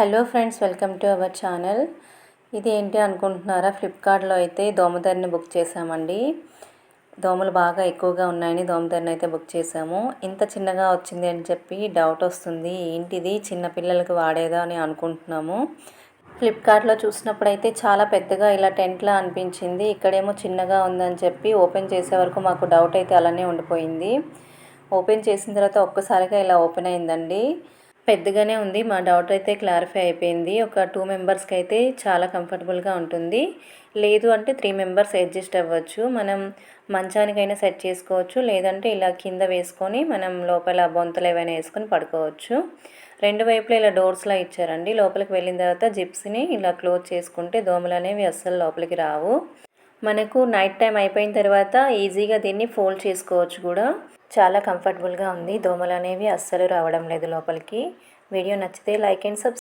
Hello friends welcome to our channel. ఇది ఏంటి అనుకుంటున్నారా? ఫ్లిప్కార్ట్లో అయితే దోమదరిని బుక్ చేసామండి దోమలు బాగా ఎక్కువగా ఉన్నాయని దోమదరిని అయితే బుక్ చేసాము ఇంత చిన్నగా వచ్చింది అని చెప్పి డౌట్ వస్తుంది. ఏంటిది? చిన్నపిల్లలకి వాడేదా అని అనుకుంటున్నాము. ఫ్లిప్కార్ట్లో చూసినప్పుడు అయితే చాలా పెద్దగా ఇలా టెంట్లా అనిపించింది. ఇక్కడేమో చిన్నగా ఉందని చెప్పి ఓపెన్ చేసే వరకు మాకు డౌట్ అయితే అలానే ఉండిపోయింది. ఓపెన్ చేసిన తర్వాత ఒక్కసారిగా ఇలా ఓపెన్ అయిందండి. పెద్దగానే ఉంది. మా డౌట్ అయితే క్లారిఫై అయిపోయింది. ఒక టూ మెంబర్స్కి అయితే చాలా కంఫర్టబుల్గా ఉంటుంది. లేదు అంటే త్రీ మెంబర్స్ అడ్జస్ట్ అవ్వచ్చు. మనం మంచానికైనా సెట్ చేసుకోవచ్చు. లేదంటే ఇలా కింద వేసుకొని మనం లోపల బొంతలు ఏవైనా వేసుకొని పడుకోవచ్చు. రెండు వైపులా ఇలా డోర్స్లా ఇచ్చారండి. లోపలికి వెళ్ళిన తర్వాత జిప్స్ని ఇలా క్లోజ్ చేసుకుంటే దోమలు అనేవి అస్సలు లోపలికి రావు. మనకు నైట్ టైం అయిపోయిన తర్వాత ఈజీగా దీన్ని ఫోల్డ్ చేసుకోవచ్చు కూడా. చాలా కంఫర్టబుల్గా ఉంది. దోమలు అనేవి అస్సలు రావడం లేదు లోపలికి. వీడియో నచ్చితే లైక్ అండ్ సబ్స్క్రైబ్